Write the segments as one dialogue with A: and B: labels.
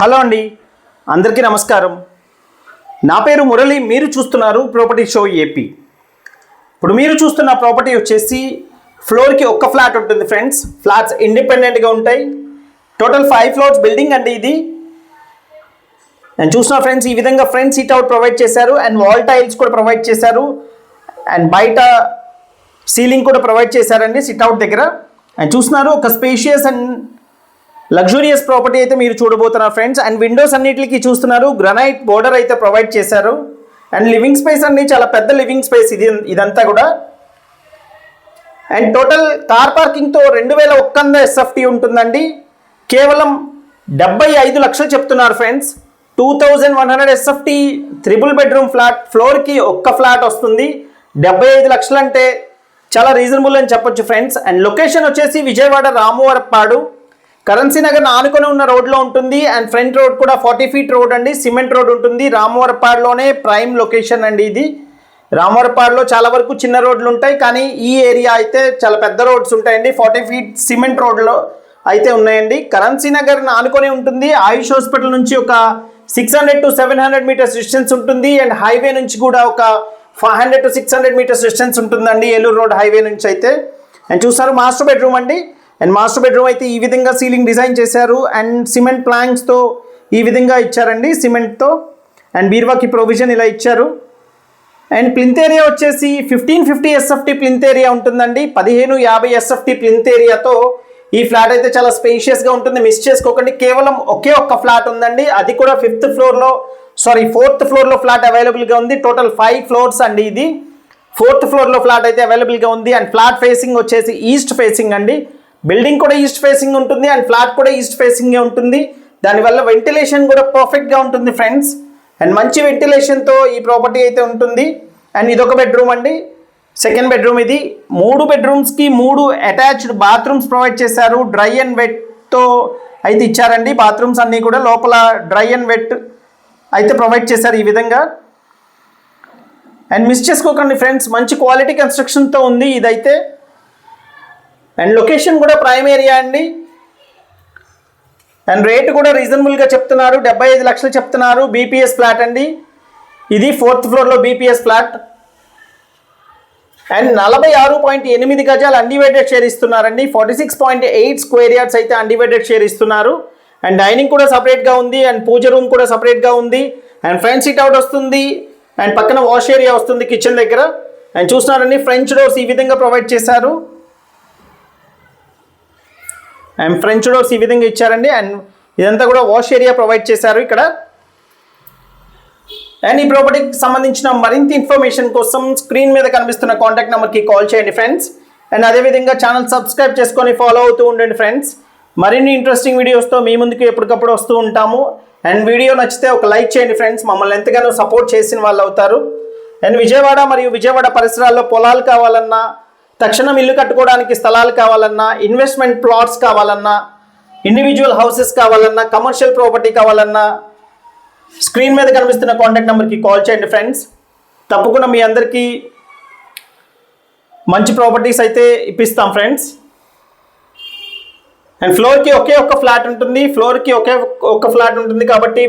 A: Hello అండి. అందరికీ నమస్కారం. నా పేరు మురళి మీరు చూస్తున్నారు ప్రాపర్టీ షో ఏపీ ఇప్పుడు మీరు చూస్తున్న ప్రాపర్టీ వచ్చేసి ఫ్లోర్కి ఒక్క ఫ్లాట్ ఉంటుంది ఫ్రెండ్స్. ఫ్లాట్స్ ఇండిపెండెంట్గా ఉంటాయి. టోటల్ ఫైవ్ ఫ్లోర్స్ బిల్డింగ్ అండి ఇది. నేను చూసిన ఫ్రెండ్స్ ఈ విధంగా ఫ్రంట్ సీట్ అవుట్ ప్రొవైడ్ చేశారు. అండ్ వాల్ టైల్స్ కూడా ప్రొవైడ్ చేశారు. అండ్ బయట సీలింగ్ కూడా ప్రొవైడ్ చేశారండి సిట్ అవుట్ దగ్గర. అండ్ చూస్తున్నారు ఒక స్పేషియస్ అండ్ లగ్జూరియస్ ప్రాపర్టీ అయితే మీరు చూడబోతున్నారు ఫ్రెండ్స్ అండ్ విండోస్ అన్నిటికి చూస్తున్నారు. గ్రనైట్ బోర్డర్ అయితే ప్రొవైడ్ చేశారు. అండ్ లివింగ్ స్పేస్ అన్ని చాలా పెద్ద లివింగ్ స్పేస్ ఇది ఇదంతా కూడా. అండ్ టోటల్ కార్ పార్కింగ్తో రెండు వేల ఒక్కంద ఎస్ఎఫ్టీ ఉంటుందండి. కేవలం డెబ్బై ఐదు లక్షలు చెప్తున్నారు friends two thousand one hundred S F T triple bedroom flat ఫ్లోర్కి ఒక్క ఫ్లాట్ వస్తుంది. డెబ్బై ఐదు లక్షలు అంటే చాలా రీజనబుల్ అని చెప్పొచ్చు ఫ్రెండ్స్ అండ్ లొకేషన్ వచ్చేసి విజయవాడ రామవరపాడు కరెన్సీ నగర్ ఆనుకొని ఉన్న రోడ్లో ఉంటుంది. అండ్ ఫ్రంట్ రోడ్ కూడా ఫార్టీ ఫీట్ రోడ్ అండి. సిమెంట్ రోడ్ ఉంటుంది. రామవరపాడులోనే ప్రైమ్ లొకేషన్ అండి ఇది. రామవరపాడులో చాలా వరకు చిన్న రోడ్లు ఉంటాయి. కానీ ఈ ఏరియా అయితే చాలా పెద్ద రోడ్స్ ఉంటాయండి. ఫార్టీ ఫీట్ సిమెంట్ రోడ్లో అయితే ఉన్నాయండి. కరెన్సీ నగర్ ఆనుకొని ఉంటుంది. ఆయుష్ హాస్పిటల్ నుంచి ఒక six hundred to seven hundred metres distance ఉంటుంది. అండ్ హైవే నుంచి కూడా ఒక five hundred to six hundred metres distance ఉంటుందండి. ఏలూరు రోడ్ హైవే నుంచి అయితే. అండ్ చూసారు మాస్టర్ బెడ్రూమ్ అండి. అండ్ మాస్టర్ బెడ్రూమ్ అయితే ఈ విధంగా సీలింగ్ డిజైన్ చేశారు. అండ్ సిమెంట్ ప్లాంక్స్తో ఈ విధంగా ఇచ్చారండి. సిమెంట్తో అండ్ బీర్వాకి ప్రొవిజన్ ఇలా ఇచ్చారు. అండ్ ప్లింత్ ఏరియా వచ్చేసి fifteen fifty S F T plinth area ఉంటుందండి. పదిహేను యాభై ఎస్ఎఫ్టీ ప్లింత్ ఏరియాతో ఈ ఫ్లాట్ అయితే చాలా స్పేషియస్గా ఉంటుంది. మిస్ చేసుకోకండి. కేవలం ఒకే ఒక్క ఫ్లాట్ ఉందండి. అది కూడా ఫిఫ్త్ ఫ్లోర్లో సారీ ఫోర్త్ ఫ్లోర్లో ఫ్లాట్ అవైలబుల్గా ఉంది. టోటల్ ఫైవ్ ఫ్లోర్స్ అండి ఇది. ఫోర్త్ ఫ్లోర్లో ఫ్లాట్ అయితే అవైలబుల్గా ఉంది. అండ్ ఫ్లాట్ ఫేసింగ్ వచ్చేసి ఈస్ట్ ఫేసింగ్ అండి. బిల్డింగ్ కూడా ఈస్ట్ ఫేసింగ్ ఉంటుంది అండ్ ఫ్లాట్ కూడా ఈస్ట్ ఫేసింగే ఉంటుంది. దానివల్ల వెంటిలేషన్ కూడా పర్ఫెక్ట్గా ఉంటుంది ఫ్రెండ్స్. అండ్ మంచి వెంటిలేషన్తో ఈ ప్రాపర్టీ అయితే ఉంటుంది. అండ్ ఇదొక బెడ్రూమ్ అండి. సెకండ్ బెడ్రూమ్ ఇది. మూడు బెడ్రూమ్స్కి మూడు అటాచ్డ్ బాత్రూమ్స్ ప్రొవైడ్ చేశారు. డ్రై అండ్ వెట్తో అయితే ఇచ్చారండి. బాత్రూమ్స్ అన్నీ కూడా లోపల డ్రై అండ్ వెట్ అయితే ప్రొవైడ్ చేశారు ఈ విధంగా. అండ్ మిస్ చేసుకోకండి ఫ్రెండ్స్. మంచి క్వాలిటీ కన్స్ట్రక్షన్తో ఉంది ఇదైతే. అండ్ లొకేషన్ కూడా ప్రైమ్ ఏరియా అండి. అండ్ రేటు కూడా రీజనబుల్గా చెప్తున్నారు. డెబ్బై ఐదు లక్షలు చెప్తున్నారు బీపీఎస్ ఫ్లాట్ అండి. ఇది ఫోర్త్ ఫ్లోర్లో బీపీఎస్ ఫ్లాట్ అండ్ నలభై ఆరు పాయింట్ ఎనిమిది గజాలు అన్డివైడెడ్ షేర్ ఇస్తున్నారండి. Forty six point eight square yards అయితే అన్డివైడెడ్ షేర్ ఇస్తున్నారు. అండ్ డైనింగ్ కూడా సపరేట్గా ఉంది. అండ్ పూజ రూమ్ కూడా సపరేట్గా ఉంది. అండ్ ఫ్రంట్ సీట్ అవుట్ వస్తుంది. అండ్ పక్కన వాష్ ఏరియా వస్తుంది కిచెన్ దగ్గర. అండ్ చూస్తున్నారండి ఫ్రెంచ్ డోర్స్ ఈ విధంగా ప్రొవైడ్ చేశారు. అండ్ ఫ్రెంచ్ డోర్స్ ఈ విధంగా ఇచ్చారండి. అండ్ ఇదంతా కూడా వాష్ ఏరియా ప్రొవైడ్ చేశారు ఇక్కడ. అండ్ ఈ ప్రాపర్టీకి సంబంధించిన మరింత ఇన్ఫర్మేషన్ కోసం స్క్రీన్ మీద కనిపిస్తున్న కాంటాక్ట్ నెంబర్కి కాల్ చేయండి ఫ్రెండ్స్. అండ్ అదేవిధంగా ఛానల్ సబ్స్క్రైబ్ చేసుకొని ఫాలో అవుతూ ఉండండి ఫ్రెండ్స్. మరిన్ని ఇంట్రెస్టింగ్ వీడియోస్తో మీ ముందుకు ఎప్పటికప్పుడు వస్తూ ఉంటాము. అండ్ వీడియో నచ్చితే ఒక లైక్ చేయండి ఫ్రెండ్స్. మమ్మల్ని ఎంతగానో సపోర్ట్ చేసిన వాళ్ళు అవుతారు. అండ్ విజయవాడ మరియు విజయవాడ పరిసరాల్లో పొలాలు కావాలన్నా తక్షణం ఇల్లు కట్టుకోవడానికి స్థలాలు కావాలన్నా ఇన్వెస్ట్మెంట్ ప్లాట్స్ కావాలన్నా ఇండివిజువల్ హౌసెస్ కావాలన్నా కమర్షియల్ ప్రాపర్టీ కావాలన్నా స్క్రీన్ మీద కనిపిస్తున్న కాంటాక్ట్ నెంబర్కి కాల్ చేయండి ఫ్రెండ్స్ తప్పకుండా మీ అందరికీ మంచి ప్రాపర్టీస్ అయితే ఇప్పిస్తాం ఫ్రెండ్స్ అండ్ ఫ్లోర్కి ఒకే ఒక్క ఫ్లాట్ ఉంటుంది ఫ్లోర్కి ఒకే ఒక్క ఫ్లాట్ ఉంటుంది కాబట్టి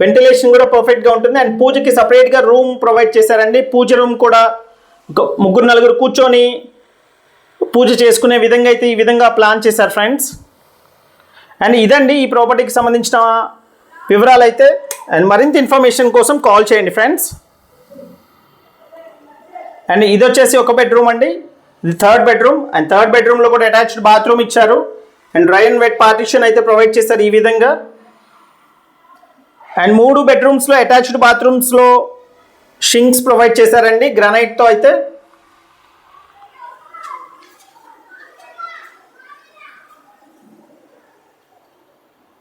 A: వెంటిలేషన్ కూడా పర్ఫెక్ట్గా ఉంటుంది. అండ్ పూజకి సపరేట్గా రూమ్ ప్రొవైడ్ చేశారండి. పూజ రూమ్ కూడా ముగ్గురు నలుగురు కూర్చొని పూజ చేసుకునే విధంగా అయితే ఈ విధంగా ప్లాన్ చేశారు ఫ్రెండ్స్ అండ్ ఇదండి ఈ ప్రాపర్టీకి సంబంధించిన వివరాలు అయితే అండ్ మరింత ఇన్ఫర్మేషన్ కోసం కాల్ చేయండి ఫ్రెండ్స్ అండ్ ఇది వచ్చేసి ఒక బెడ్రూమ్ అండి. ఇది థర్డ్ బెడ్రూమ్ అండ్ థర్డ్ బెడ్రూమ్లో కూడా అటాచ్డ్ బాత్రూమ్ ఇచ్చారు. And dry and wet partition అయితే ప్రొవైడ్ చేశారు ఈ విధంగా. అండ్ మూడు బెడ్రూమ్స్లో అటాచ్డ్ బాత్రూమ్స్లో షింక్స్ ప్రొవైడ్ చేశారండి. గ్రానైట్తో అయితే.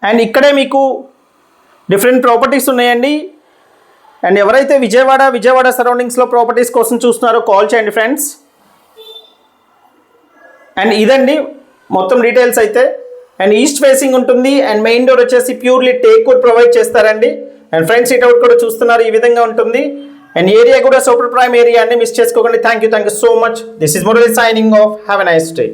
A: అండ్ ఇక్కడే మీకు డిఫరెంట్ ప్రాపర్టీస్ ఉన్నాయండి. అండ్ ఎవరైతే విజయవాడ విజయవాడ సరౌండింగ్స్లో ప్రాపర్టీస్ కోసం చూస్తున్నారో కాల్ చేయండి ఫ్రెండ్స్. అండ్ ఇదండి మొత్తం డీటెయిల్స్ అయితే. అండ్ ఈస్ట్ ఫేసింగ్ ఉంటుంది అండ్ మెయిన్ డోర్ వచ్చేసి ప్యూర్లీ టేక్ వుడ్ ప్రొవైడ్ చేస్తారండి. అండ్ ఫ్రంట్ సీట్ అవుట్ కూడా చూస్తున్నారు ఈ విధంగా ఉంటుంది. అండ్ ఏరియా కూడా సూపర్ ప్రైమ్ ఏరియా అండి మిస్ చేసుకోకండి. Thank you thank you so much this is Murali signing off have a nice day